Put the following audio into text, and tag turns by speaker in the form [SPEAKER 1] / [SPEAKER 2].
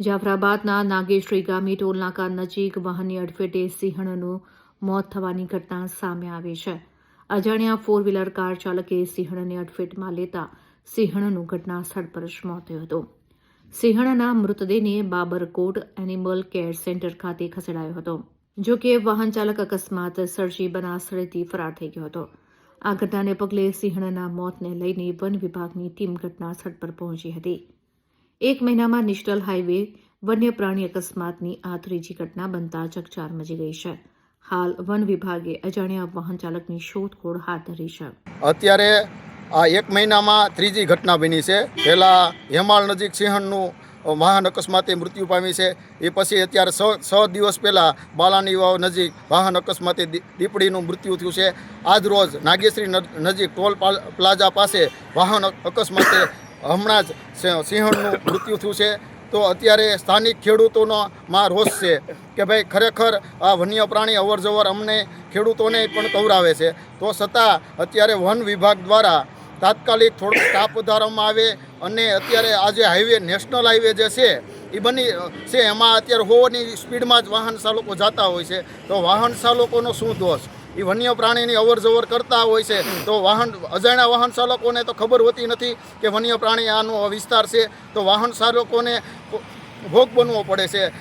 [SPEAKER 1] જાફરાબાદના નાગેશ્રી ગામી ટોલનાકા નજીક વાહનની અડફેટે સિંહણનું મોત થવાની ઘટના સામે આવી છે. અજાણ્યા ફોર વ્હીલર કાર ચાલકે સિંહણને અડફેટમાં લેતા સિંહણનું ઘટના સ્થળ પર જ મોત થયું હતું. સિંહણના મૃતદેહને બાબરકોટ એનિમલ કેર સેન્ટર ખાતે ખસેડાયો હતો, જો કે વાહન ચાલક અકસ્માત સર્જી બના સ્થળેથી ફરાર થઈ ગયો હતો. આ ઘટનાને પગલે સિંહણના મોતને લઈને વન વિભાગની ટીમ ઘટના સ્થળ પર પહોંચી હતી. એક મહિનામાં નેશનલ હાઈવે વન્ય પ્રાણી અકસ્માતની આ ત્રીજી ઘટના બનતા ચકચાર મચી ગઈ છે. હાલ વન વિભાગે અજાણ્યા વાહન ચાલકની શોધખોળ હાથ ધરી છે.
[SPEAKER 2] અત્યારે આ એક મહિનામાં ત્રીજી ઘટના બની છે. પહેલાં હેમાળ નજીક સિંહણનું વાહન અકસ્માતે મૃત્યુ પામી છે. એ પછી અત્યારે છ દિવસ પહેલાં બાલાની વાવ નજીક વાહન અકસ્માતે દીપડીનું મૃત્યુ થયું છે. આજ રોજ નાગેશ્રી નજ- નજીક ટોલ પાલ- પ્લાઝા પાસે વાહન અકસ્માતે હમણાં જ સિંહણનું મૃત્યુ થયું છે. તો અત્યારે સ્થાનિક ખેડૂતોનો માં રોષ છે કે ભાઈ ખરેખર આ વન્ય પ્રાણી અવર જવર અમને ખેડૂતોને પણ કવરાવે છે. તો છતાં અત્યારે વન વિભાગ દ્વારા તાત્કાલિક થોડો સ્ટાફ વધારવામાં આવે અને અત્યારે આજે હાઈવે, નેશનલ હાઈવે જે છે એ બની છે. એમાં અત્યારે હોવાની સ્પીડમાં જ વાહન ચાલકો જતા હોય છે. તો વાહન ચાલકોનો શું દોષ? એ વન્ય પ્રાણીની અવર જવર કરતા હોય છે, તો વાહન, અજાણ્યા વાહન ચાલકોને તો ખબર હોતી નથી કે વન્ય પ્રાણી આનો વિસ્તાર છે, તો વાહન ચાલકોને ભોગ બનવો પડે છે.